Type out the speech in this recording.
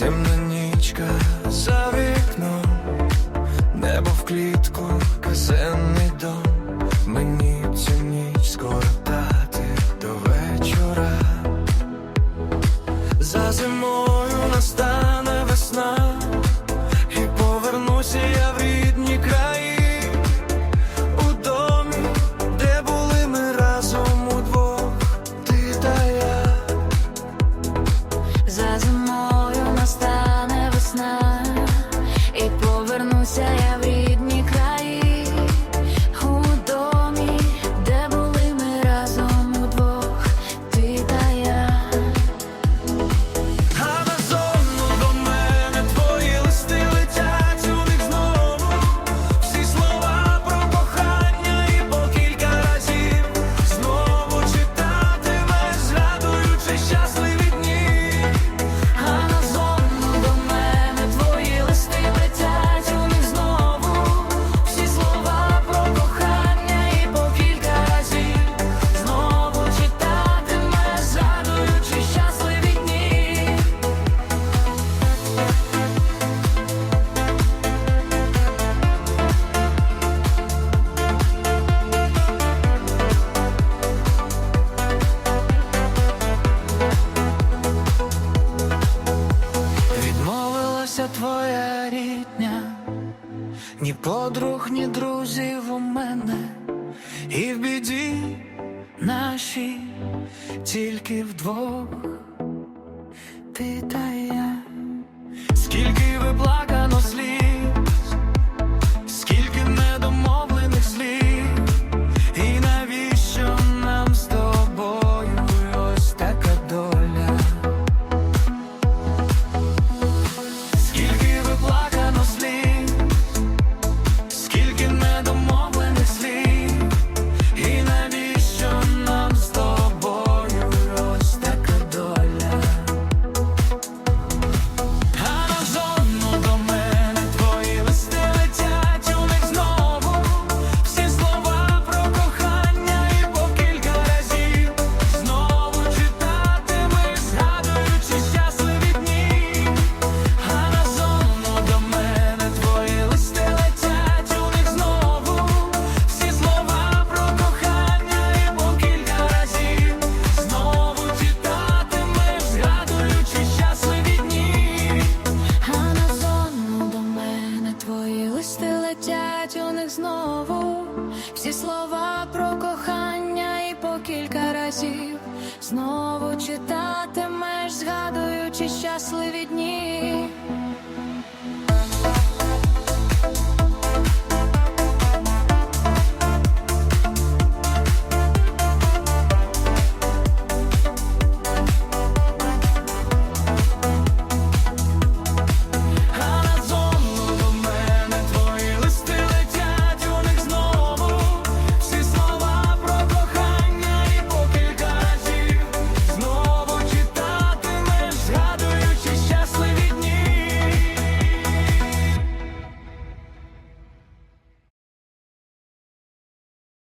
темна нічка заві. say Твоя рідня, ні подруг, ні друзів у мене, і в біді наші тільки вдвох, ти та я. разів знову читатимеш, згадуючи щасливі дні.